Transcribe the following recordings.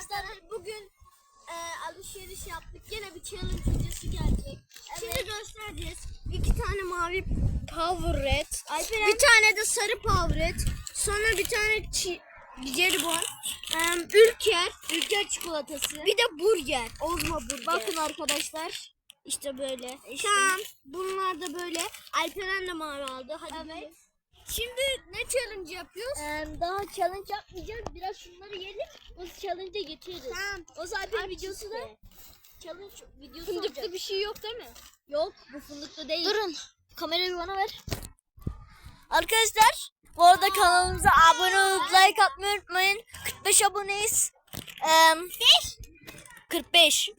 Arkadaşlar bugün e, alışveriş yaptık. Yine bir challenge videosu gelecek. Şimdi göstereceğiz. İki tane mavi Powerade. Bir tane de sarı Powerade. Sonra bir tane çi- jelibon. Em, Ülker. Ülker çikolatası. Bir de burger. Ozma burger. Bakın arkadaşlar. İşte böyle. Tamam. Bunlar da böyle. Alperen de mavi aldı. Hadi evet. Şimdi ne challenge yapıyoruz? daha challenge yapmayacağız. Biraz şunları yiyelim. O challenge'e geçeriz. Tamam. O zaten videosu da challenge videosu Fındıklı bir şey yok değil mi? Yok. Bu fındıklı değil. Durun. Kamerayı bana ver. Arkadaşlar bu arada kanalımıza abone olup like atmayı unutmayın. 45 aboneyiz. Eee 45.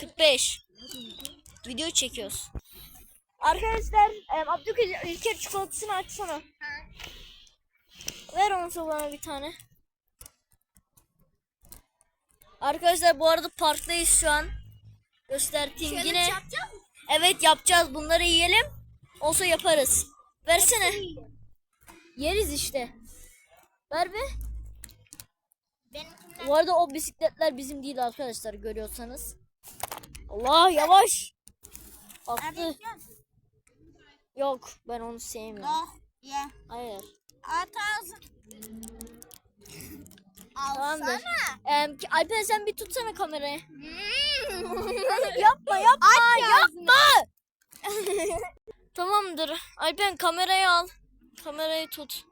45. Video çekiyoruz. Arkadaşlar em, Abdülkadir İlker çikolatasını açsana. Ver onu bana bir tane. Arkadaşlar bu arada parktayız şu an. Göstereyim yine. Evet yapacağız. Bunları yiyelim. Olsa yaparız. Versene. Yeriz işte. Ver be. Bu arada o bisikletler bizim değil arkadaşlar görüyorsanız. Allah yavaş. Attı. Yok ben onu sevmiyorum. Oh. Hayır. At ağzını. Tamamdır. Ki- Alper sen bir tutsana kamerayı. yapma yapma yapma. Tamamdır. Alper kamerayı al. Kamerayı tut.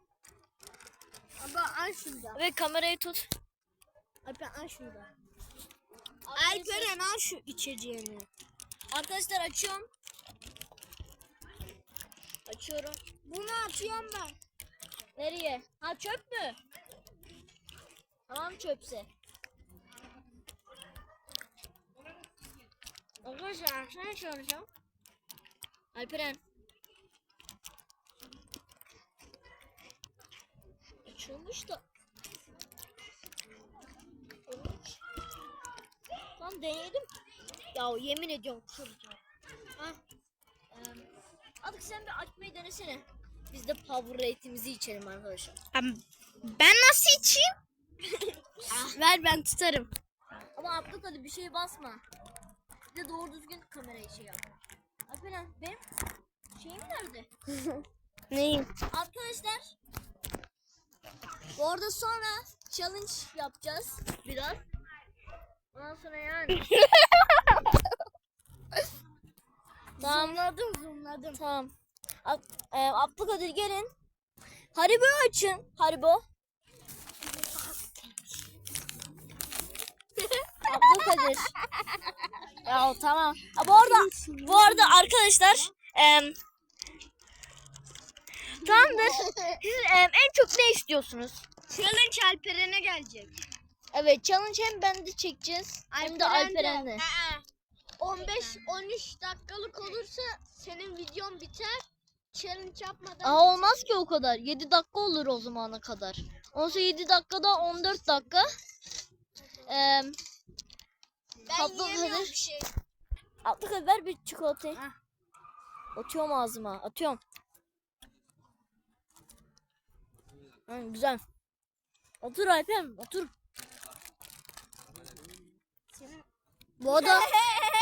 Ama al şurada. Ve kamerayı tut. Alper al şurada. Alperen al şu içeceğini. Arkadaşlar açıyorum. Açıyorum. Bunu atıyorum ben. Nereye? Ha çöp mü? Tamam çöpse. Arkadaşlar sana soracağım. Alperen. Açılmış da. Tamam deneyelim. Ya yemin ediyorum kıracağım. Ha. Em, Artık sen bir açmayı denesene. Biz de Powerade'imizi içelim arkadaşlar. Ben nasıl içeyim? Ver ben tutarım. Ama Abdül hadi bir şey basma. Bir de doğru düzgün kamerayı şey yap. Alperen benim şeyim nerede? Neyim? Arkadaşlar bu arada sonra challenge yapacağız biraz. Ondan sonra yani. tamam. Zoomladım zoomladım. Tamam. Ab e, Abdülkadir gelin. Haribo açın. Haribo. Abdülkadir. ya tamam. Ha, bu arada bu arada arkadaşlar em, tamamdır. Siz em, en çok ne istiyorsunuz? Challenge Alperen'e gelecek. Evet challenge hem bende çekeceğiz hem de Alperen'de. 15-13 dakikalık olursa senin videon biter. Challenge yapmadan. Aa olmaz ki o kadar. 7 dakika olur o zamana kadar. Onsa 7 dakikada 14 dakika. Ee, ben yiyemiyorum bir şey. Abdülkadir ver bir çikolatayı. Hah. Atıyorum ağzıma. Atıyorum. Hı, güzel. Otur Alpem. Otur. Bu arada...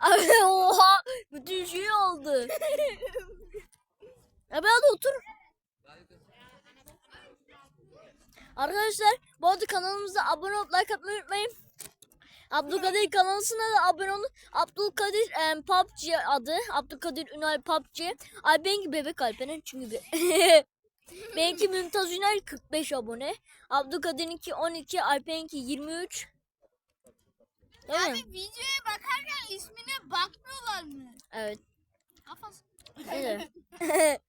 Abi oha. Bütün şey oldu. Ya ben otur. Arkadaşlar bu arada kanalımıza abone olup like atmayı unutmayın. Abdülkadir kanalına da abone olun. Abdülkadir em, PUBG adı. Abdülkadir Ünal PUBG. Ay benimki bebek Alperen çünkü be benimki Mümtaz Ünal 45 abone. Abdülkadir'inki 12, Alperen'inki 23. Değil mi? Abi videoya bakarken ismine bakmıyorlar mı? Evet. Kafası. Evet.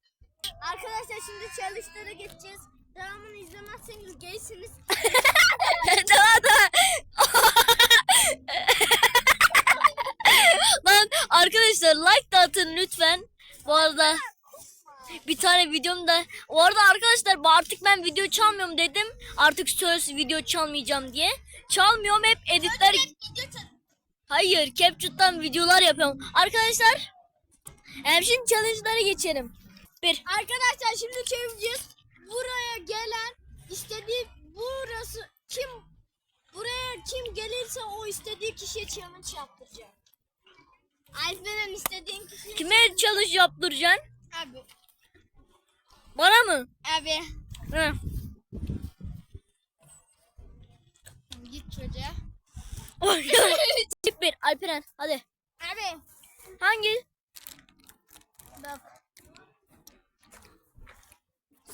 Arkadaşlar şimdi challenge'lara geçeceğiz. Devamını izlemezseniz geysiniz. Daha da. Lan arkadaşlar like da atın lütfen. Bu arada bir tane videomda bu arada arkadaşlar artık ben video çalmıyorum dedim. Artık söz video çalmayacağım diye. Çalmıyorum hep editler. Hayır CapCut'tan videolar yapıyorum. Arkadaşlar em, şimdi challenge'lara geçelim. Bir. Arkadaşlar şimdi çevireceğiz. Buraya gelen istediği burası kim kim gelirse o istediği kişiye challenge yaptıracak. Alperen istediğin kişiye Kime challenge yaptıracaksın? Abi. Bana mı? Abi. Hı. Git çocuğa. Tip bir Alperen hadi. Abi. Hangi? Bak.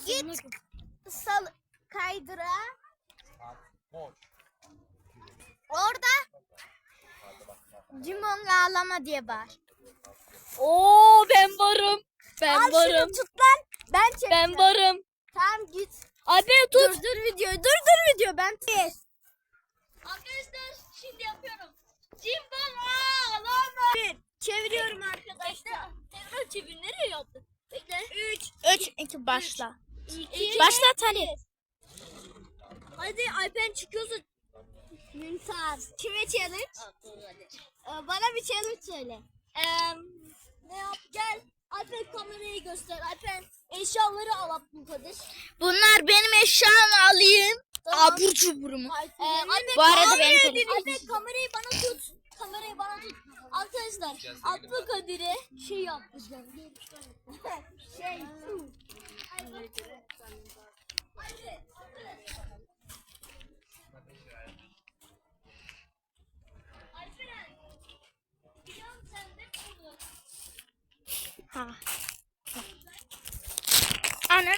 Git. Sal kaydıra. Orada Cimon ağlama diye bağır. Oo ben varım. Ben Al varım. şunu tut lan. Ben çekeceğim. Ben varım. Tamam git. Dur tut. dur videoyu. Dur dur video. Ben yes. Arkadaşlar şimdi yapıyorum. Cimbom ağlama. Bir. Çeviriyorum arkadaşlar. Tekrar çevir nereye yaptın? Bekle. 3 3 2 başla. İki. Başlat hadi. Hadi Alperen çıkıyorsun. Mümtaz. Kime challenge? Ee, Bana bir challenge söyle. Eee ne yap gel. Alper kamerayı göster. Alper eşyaları al Abdülkadir. Bunlar benim eşyamı alayım. Tamam. Abur cuburumu. Ee, Alper, Bu arada telefonum. Alper kamerayı bana tut. Kamerayı bana tut. Arkadaşlar Abdülkadir'e şey yapacağım. Şey. Ha. Ana.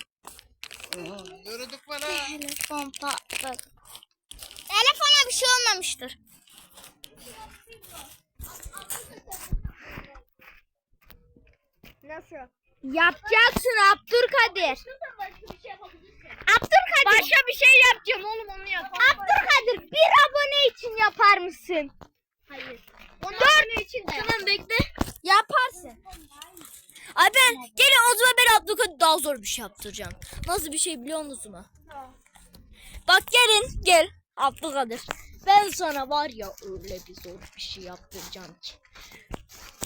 Yorulduk bana. Telefon patladı. Telefona bir şey olmamıştır. Nasıl? Yapacaksın Abdülkadir. Abdülkadir. Başka bir şey yapacağım oğlum onu yap. Abdülkadir bir abone için yapar mısın? Hayır. Dört için de. Tamam bekle. Yaparsın. Ay ben gelin o zaman ben Abdülkadir daha zor bir şey yaptıracağım. Nasıl bir şey biliyor musunuz mu? Bak gelin gel Abdülkadir. Ben sana var ya öyle bir zor bir şey yaptıracağım ki.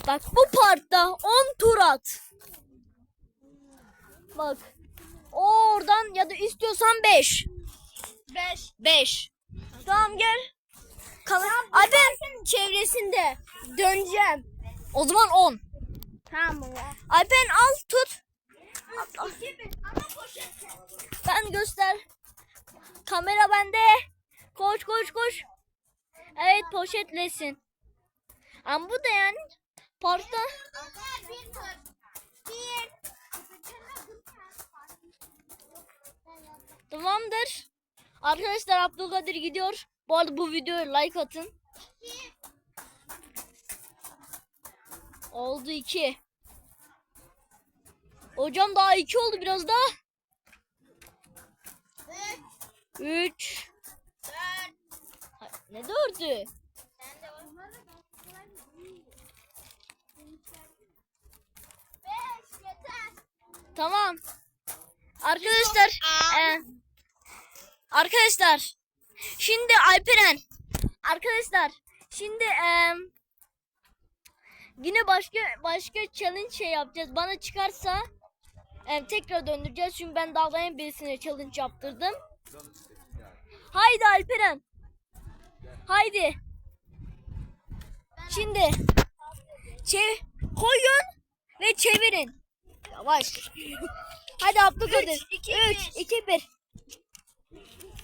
Bak bu parkta 10 tur at. Bak. Oradan ya da istiyorsan 5. 5. 5. Tamam gel. Ay ben Çevresinde döneceğim. o zaman 10. Tamam. Ay ben al tut. Ben göster. Kamera bende. Koş koş koş. Evet poşetlesin. Ama bu da yani parkta. Tamamdır. Arkadaşlar Abdülkadir gidiyor. Bu arada bu videoya like atın. Oldu iki. Hocam daha iki oldu biraz daha. Üç. Ha, Ne dördü? Tamam. Arkadaşlar. e, arkadaşlar. Şimdi Alperen. Arkadaşlar. Şimdi e, yine başka başka challenge şey yapacağız. Bana çıkarsa e, tekrar döndüreceğiz. Çünkü ben dağlayan birisine challenge yaptırdım. Haydi Alperen. Haydi. Şimdi çev koyun ve çevirin. Yavaş. Hadi Abdülkadir. 3 2 1.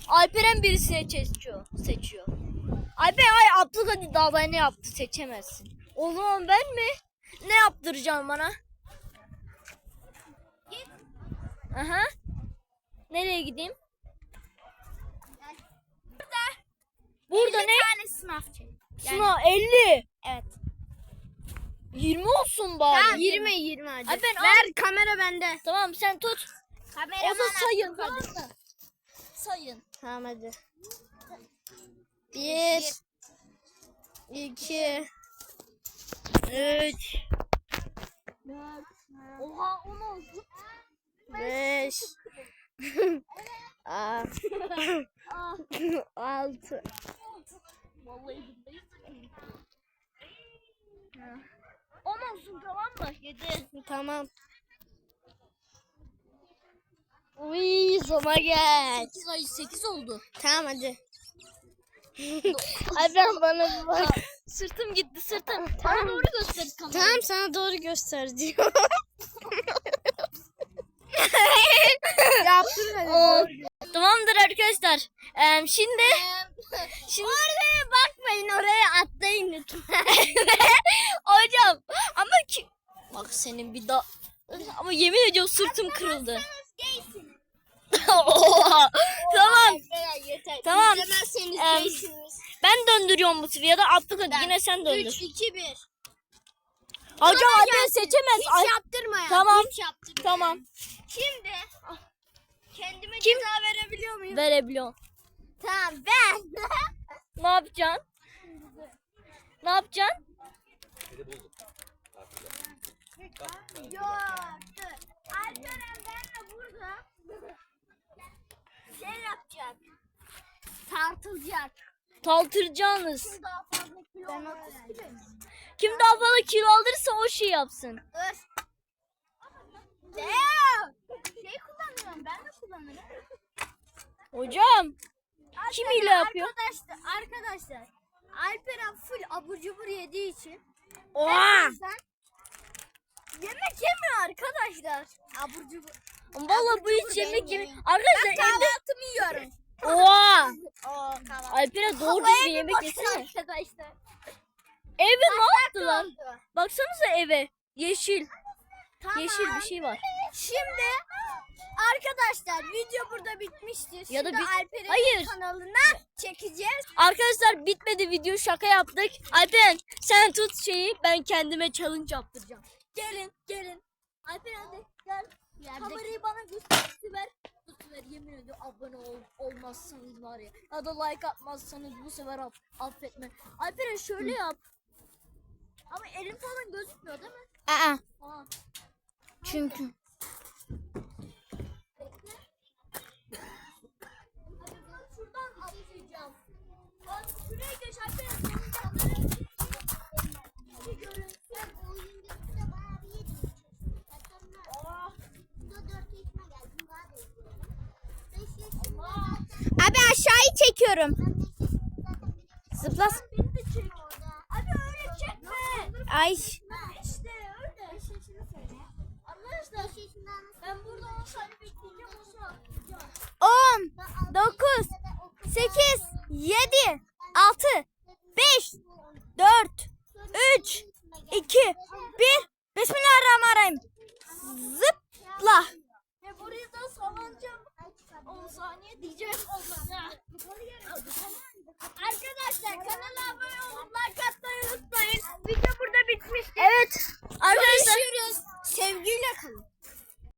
Alperen birisini seçiyor. Seçiyor. Alperen ay Abdülkadir ne yaptı seçemezsin. O zaman ben mi? Ne yaptıracağım bana? Aha. Nereye gideyim? Burada ne? tane sınav çek. Sınav 50. Evet. 20 olsun bari. Tamam 20 20 hadi. Ay ben Ver kamera bende. Tamam sen tut. Kameraman da sayın. Abdülkadir. Tamam? Sayın. Tamam hadi. Bir. iki, Üç. Oha 10 oldu. Beş. Aa, Ah, Altı. vallahi billahi. 10 olsun tamam mı? 7. Tamam. Uy sona gel. 8 ay 8 oldu. Tamam hadi. Alperen bana bir bak. sırtım gitti sırtım. Bana doğru göster kamerayı. Tamam sana doğru göster diyor. Yaptın. Oo. Tamamdır arkadaşlar. Ee, şimdi şimdi Oraya bakmayın oraya atlayın lütfen. hocam ama ki bak senin bir daha ama yemin ediyorum sırtım kırıldı. Oha. tamam. yeter. Tamam. İzlemezseniz Em. Ben döndürüyorum bu sefer ya da Abdülkadir Ben- yine sen 3, döndür. 2, 1. Hocam Alper seçemez. Hiç Ay, yaptırma ya. Tamam. Hiç yaptırma. tamam. Şimdi kendime Kim? ceza verebiliyor muyum? Verebiliyorum. Tamam ben. Ne yapacaksın? Ne yapacaksın? Yok dur. Alperen benle burada şey yapacak. Tartılacak. Taltıracaksınız. Daha fazla kilo Ben 30 kiloyum. Kim daha fazla kilo alırsa o şey yapsın. Dur. Damn. Şey kullanıyorum ben de kullanırım. Hocam. Kim hile yapıyor? Arkadaşlar, arkadaşlar. Alperen full abur cubur yediği için. Oha. Yemek yemiyor arkadaşlar. Abur cubur. Valla bu hiç yemek yemek. Arkadaşlar evde. Kahvaltımı yiyorum. Oha. Oo kahvaltı. Alper'e doğru düzgün yemek yesene. Arkadaşlar. Eve ne yaptılar? Oldu. Baksanıza eve. Yeşil. Tamam. Yeşil bir şey var. Şimdi arkadaşlar video burada bitmiştir. Ya da bit- Alperen'in Hayır. kanalına çekeceğiz. Arkadaşlar bitmedi video şaka yaptık. Alperen sen tut şeyi ben kendime challenge yaptıracağım. Gelin gelin. Alperen hadi gel. Kamerayı bana göster ver. Bu sefer yemin ediyorum abone ol, olmazsanız var ya. Ya da like atmazsanız bu sefer aff affetme. Alperen şöyle yap. Ama elim falan gözükmüyor değil mi? Aa, Aa. çünkü. Ben şuradan atlayacağım. Şuraya geç Alperen salıncaklara. Bir görüntü. Oh. Abi aşağıyı çekiyorum. Zıplas. Beni de çek. Abi öyle çekme. Ay. İşte öyle. Arkadaşlar ben burada 10 saniye bekleyeceğim o sonra atlayacağım. 10, 9, 8, 7, 6, 5, 4, 3, 2, 1. Bismillahirrahmanirrahim. Zıpla. Buraya da sallanacağım. 10 saniye diyeceğim olmadı. Arkadaşlar kanala abone olup like atmayı unutmayın. Video burada bitmiştir. Evet. Arkadaşlar Görüşürüz. Sevgiyle kalın.